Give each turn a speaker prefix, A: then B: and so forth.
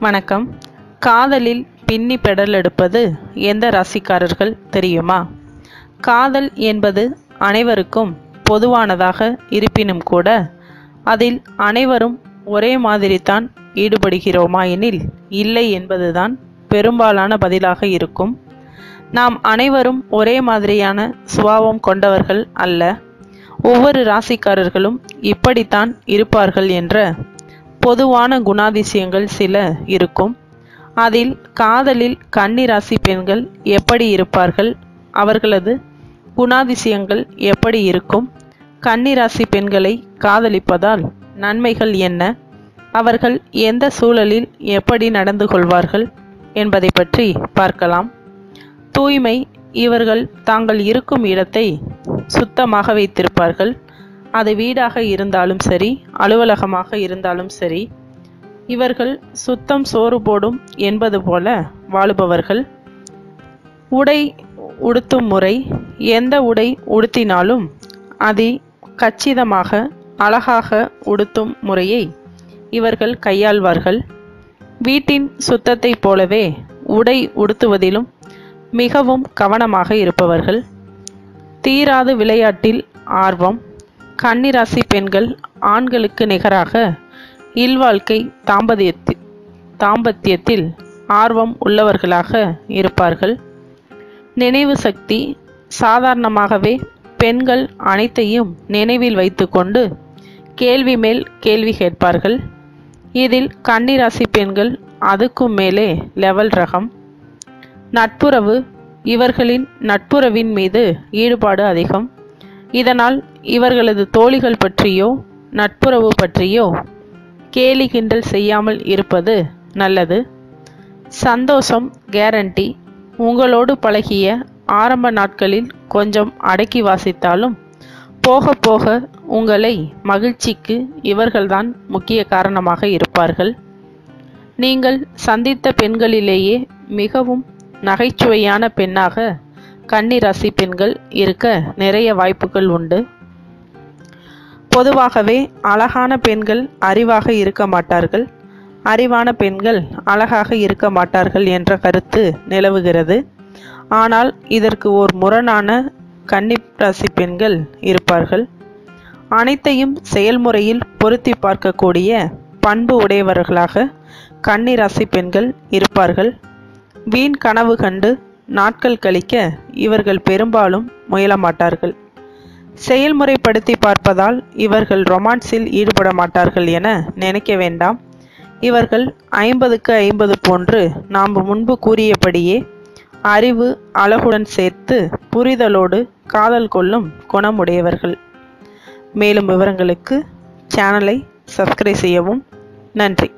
A: வணக்கம். காதலில் பின்னி பெடல் எடுப்பது எந்த ராசிக்காரர்கள் தெரியுமா? காதல் என்பது அனைவருக்கும் பொதுவானதாக இருப்பினும் கூட அதில் அனைவரும் ஒரே மாதிரித்தான் ஈடுபடுகிறோமா எனில் இல்லை என்பதுதான் பெரும்பாலான பதிலாக இருக்கும். நாம் அனைவரும் ஒரே மாதிரியான சுபாவம் கொண்டவர்கள் அல்ல. ஒவ்வொரு ராசிக்காரர்களும் இப்படித்தான் இருப்பார்கள் என்ற பொதுவான குணாதிசயங்கள் சில இருக்கும். அதில் காதலில் கன்னி ராசி பெண்கள் எப்படி இருப்பார்கள்? அவர்களது குணாதிசயங்கள் எப்படி இருக்கும்? கன்னி ராசி பெண்களை காதலிப்பதால் நன்மைகள் என்ன? அவர்கள் எந்த சூழலில் எப்படி நடந்து கொள்வார்கள் என்பதை பற்றி பார்க்கலாம். தூய்மை இவர்கள் தாங்கள் இருக்கும் இடத்தை சுத்தமாக வைத்திருப்பார்கள். அது வீடாக இருந்தாலும் சரி அலுவலகமாக இருந்தாலும் சரி இவர்கள் சுத்தம் சோறு போடும் என்பது போல வாழுபவர்கள். உடை உடுத்தும் முறை எந்த உடை உடுத்தினாலும் அதை கச்சிதமாக அழகாக உடுத்தும் முறையை இவர்கள் கையாள்வார்கள். வீட்டின் சுத்தத்தைப் போலவே உடை உடுத்துவதிலும் மிகவும் கவனமாக இருப்பவர்கள். தீராது விளையாட்டில் ஆர்வம் கன்னிராசி பெண்கள் ஆண்களுக்கு நிகராக இல்வாழ்க்கை தாம்பதியத்தி தாம்பத்தியத்தில் ஆர்வம் உள்ளவர்களாக இருப்பார்கள். நினைவு சக்தி சாதாரணமாகவே பெண்கள் அனைத்தையும் நினைவில் வைத்துக்கொண்டு கேள்வி மேல் கேள்வி கேட்பார்கள். இதில் கன்னிராசி பெண்கள் அதுக்கும் மேலே லெவல் ரகம். நட்புறவு இவர்களின் நட்புறவின் மீது ஈடுபாடு அதிகம். இதனால் இவர்களது தோழிகள் பற்றியோ நட்புறவு பற்றியோ கேலி கிண்டல் செய்யாமல் இருப்பது நல்லது. சந்தோஷம் கேரண்டி உங்களோடு பழகிய ஆரம்ப நாட்களில் கொஞ்சம் அடக்கி வாசித்தாலும் போக போக உங்களை மகிழ்ச்சிக்கு இவர்கள்தான் முக்கிய காரணமாக இருப்பார்கள். நீங்கள் சந்தித்த பெண்களிலேயே மிகவும் நகைச்சுவையான பெண்ணாக கன்னிராசி பெண்கள் இருக்க நிறைய வாய்ப்புகள் உண்டு. பொதுவாகவே அழகான பெண்கள் அறிவாக இருக்க மாட்டார்கள். அறிவான பெண்கள் அழகாக இருக்க மாட்டார்கள் என்ற கருத்து நிலவுகிறது. ஆனால் இதற்கு ஓர் முரணான கன்னிராசி பெண்கள் இருப்பார்கள். அனைத்தையும் செயல்முறையில் பொருத்தி பார்க்கக்கூடிய பண்பு உடையவர்களாக கன்னிராசி பெண்கள் இருப்பார்கள். வீண் கனவு கண்டு நாட்கள் கழிக்க இவர்கள் பெரும்பாலும் முயலமாட்டார்கள். செயல்முறைப்படுத்தி பார்ப்பதால் இவர்கள் ரொமான்ஸில் ஈடுபட மாட்டார்கள் என நினைக்க வேண்டாம். இவர்கள் ஐம்பதுக்கு ஐம்பது போன்று நாம் முன்பு கூறியபடியே அறிவு அழகுடன் சேர்த்து புரிதலோடு காதல் கொள்ளும் குணமுடையவர்கள். மேலும் விவரங்களுக்கு சேனலை சப்ஸ்கிரைப் செய்யவும். நன்றி.